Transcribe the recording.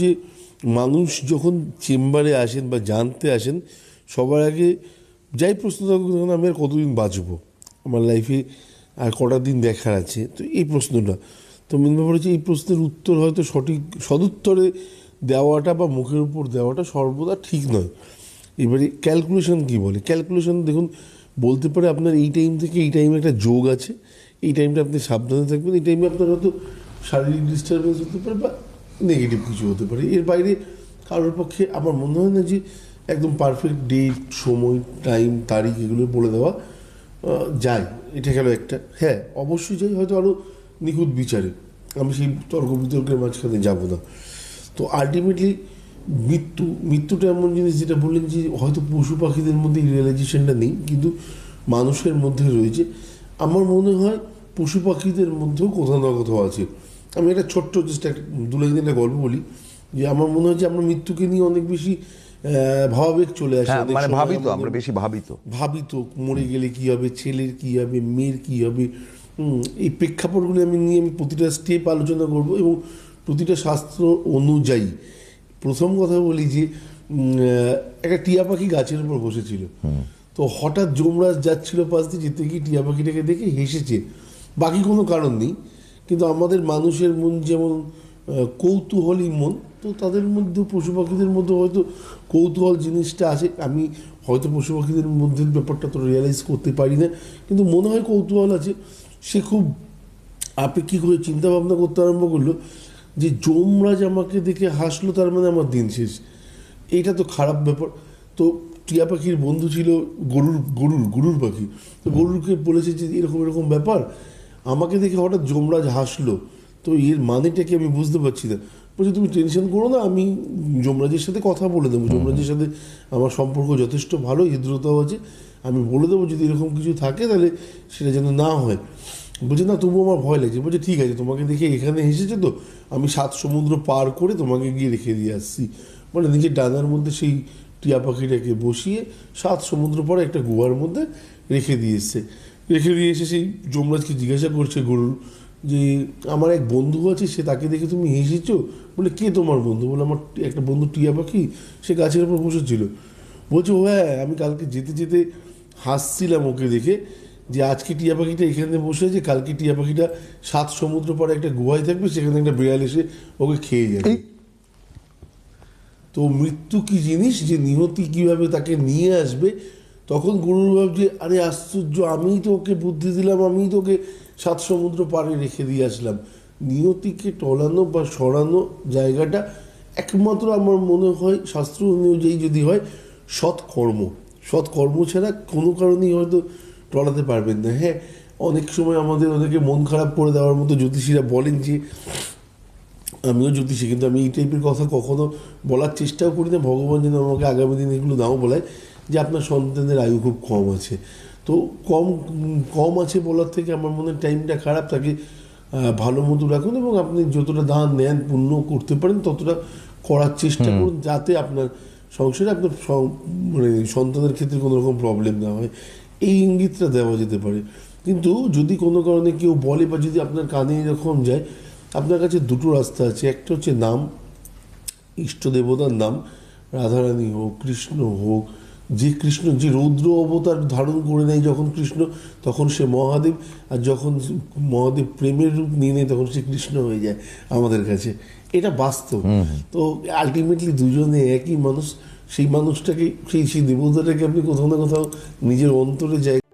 যে মানুষ যখন চেম্বারে আসেন বা জানতে আসেন সবার আগে যাই প্রশ্ন থাকুক না কেন, আমি আর কতদিন বাঁচবো? আমার লাইফে আর কটা দিন দেখার আছে? তো এই প্রশ্নটা। তো মেন ব্যাপার হচ্ছে এই প্রশ্নের উত্তর হয়তো সঠিক সদুত্তরে দেওয়াটা বা মুখের উপর দেওয়াটা সর্বদা ঠিক নয়। এবারে ক্যালকুলেশন কি বলে? ক্যালকুলেশন দেখুন বলতে পারে আপনার এই টাইম থেকে এই টাইমে একটা যোগ আছে। এই টাইমটা আপনি সাবধানে থাকবেন। এই টাইমে আপনার হয়তো শারীরিক ডিস্টারবেন্স হতে পারে বা নেগেটিভ কিছু হতে পারে। এর বাইরে কারোর পক্ষে আমার মনে হয় না যে একদম পারফেক্ট ডেট সময় টাইম তারিখ এগুলো বলে দেওয়া যায়। এটা গেল একটা। হ্যাঁ অবশ্যই যাই, হয়তো আরও নিখুঁত বিচারে। আমি সেই তর্ক বিতর্কের মাঝখানে যাব না। তো আলটিমেটলি মৃত্যু, মৃত্যুটা এমন জিনিস যেটা বললেন যে হয়তো পশু পাখিদের মধ্যে রিয়েলাইজেশনটা নেই, কিন্তু মানুষের মধ্যে রয়েছে। আমার মনে হয় পশু পাখিদের মধ্যেও কোথাও না কোথাও আছে। আমি একটা ছোট্ট চেষ্টা একটা দু লাইন একটা গল্প বলি যে আমার মনে হয় যে আমরা মৃত্যুকে নিয়ে অনেক বেশি ভাবাবেগ চলে আসে হ্যাঁ মানে সময় ভাবি তো আমাদের- আমরা বেশি ভাবি তো ভাবি তো মরে গেলে কি হবে ছেলের কি হবে মেয়ের কি হবে এই প্রেক্ষাপটগুলি আমি নিয়ে আমি প্রতিটা স্টেপ আলোচনা করব এবং প্রতিটা শাস্ত্র অনুযায়ী। প্রথম কথা বলি যে একটা টিয়া পাখি গাছের উপর বসেছিল। তো হঠাৎ যমরাজ যাচ্ছিল পাশ দিয়ে যেতে গিয়ে টিয়া পাখিটাকে দেখে হেসেছে। বাকি কোনো কারণ নেই। কিন্তু আমাদের মানুষের মন যেমন কৌতূহলী মন, তো তাদের মধ্যে পশু পাখিদের মধ্যে হয়তো কৌতূহল জিনিসটা আছে আমি হয়তো পশু পাখিদের মধ্যে ব্যাপারটা তো রিয়েলাইজ করতে পারি না, কিন্তু মনে হয় কৌতূহল আছে। সে খুব আপেক্ষিক হয়ে চিন্তা ভাবনা করতে আরম্ভ করল যে যমরাজ আমাকে দেখে হাসলো, তার মানে আমার দিন শেষ। এটা তো খারাপ ব্যাপার। তো টিয়া পাখির বন্ধু ছিল গরুর গরুর গরুর পাখি। তো গরুরকে বলেছে যে এরকম এরকম ব্যাপার। আমাকে দেখে হঠাৎ যমরাজ হাসলো। তো এর মানেটা কি আমি বুঝতে পারছি না। বলছি তুমি টেনশন করো না আমি যমরাজের সাথে কথা বলে দেবো। যমরাজের সাথে আমার সম্পর্ক যথেষ্ট ভালো হৃদ্রতাও আছে। আমি বলে দেবো যদি এরকম কিছু থাকে তাহলে সেটা যেন না হয়। বলছে না তবুও আমার ভয় লাগছে। বলছে ঠিক আছে তোমাকে দেখে এখানে এসেছে তো আমি সাত সমুদ্র পার করে তোমাকে গিয়ে রেখে দিয়ে আসছি। মানে নিজের ডানার মধ্যে সেই টিয়া পাখিটাকে বসিয়ে সাত সমুদ্র পরে একটা গুহার মধ্যে রেখে দিয়ে এসছে। রেখে দিয়ে এসে সেই যমরাজকে জিজ্ঞাসা করছে গরুর যে আমার এক বন্ধু আছে সে তাকে দেখে তুমি হেসেছো? বলে কে তোমার বন্ধু? বলে আমার একটা বন্ধু টিয়া পাখি সে গাছের উপর বসেছিল। বলছে হ্যাঁ আমি কালকে যেতে যেতে হাসছিলাম ওকে দেখে যে আজকে টিয়া পাখিটা এখানে বসে আছে কালকে টিয়া পাখিটা সাত সমুদ্র পরে একটা গুহায় থাকবে সেখানে একটা বিড়াল এসে ওকে খেয়ে যাবে। তো মৃত্যু কি জিনিস? যে নিহতি কীভাবে তাকে নিয়ে আসবে? তখন গরুর ভাবছে আরে আশ্চর্য আমিই তো ওকে বুদ্ধি দিলাম আমিই তো ওকে সাত সমুদ্র পাড়ে রেখে দিয়ে আসলাম। নিয়তিকে টলানো বা সরানো জায়গাটা একমাত্র আমার মনে হয়, শাস্ত্র অনুযায়ী যদি হয়, সৎকর্ম। সৎকর্ম ছাড়া কোনো কারণেই হয়তো টলাতে পারবেন না। হ্যাঁ অনেক সময় আমাদের ওদেরকে মন খারাপ করে দেওয়ার মতো জ্যোতিষীরা বলেন যে, আমিও জ্যোতিষী, কিন্তু আমি এই টাইপের কথা কখনো বলার চেষ্টাও করি না। ভগবান যেন আমাকে আগামী দিনে এগুলো নাও বলায়। যে আপনার সন্তানের আয়ু খুব কম আছে। তো কম কম আছে বলার থেকে আমার মনে টাইমটা খারাপ। তাকে আহ, ভালো মতো রাখুন এবং আপনি যতটা দান নেন পুণ্য করতে পারেন ততটা করার চেষ্টা করুন যাতে আপনার সংসারে আপনার মানে সন্তানের ক্ষেত্রে কোনো রকম প্রবলেম না হয়। এই ইঙ্গিতটা দেওয়া যেতে পারে। কিন্তু যদি কোনো কারণে কেউ বলে বা যদি আপনার কানে এরকম যায় আপনার কাছে দুটো রাস্তা আছে। একটা হচ্ছে নাম ইষ্ট দেবতার নাম রাধারানী হোক কৃষ্ণ হোক যে কৃষ্ণ যে রৌদ্র অবতার ধারণ করে নেয় যখন কৃষ্ণ তখন সে মহাদেব আর যখন মহাদেব প্রেমের রূপ নিয়ে নেয় তখন সে কৃষ্ণ হয়ে যায় আমাদের কাছে। এটা বাস্তব। তো আলটিমেটলি দুজনে একই মানুষ। সেই মানুষটাকে সেই সেই দেবতাটাকে আপনি কোথাও না কোথাও নিজের অন্তরে জায়গা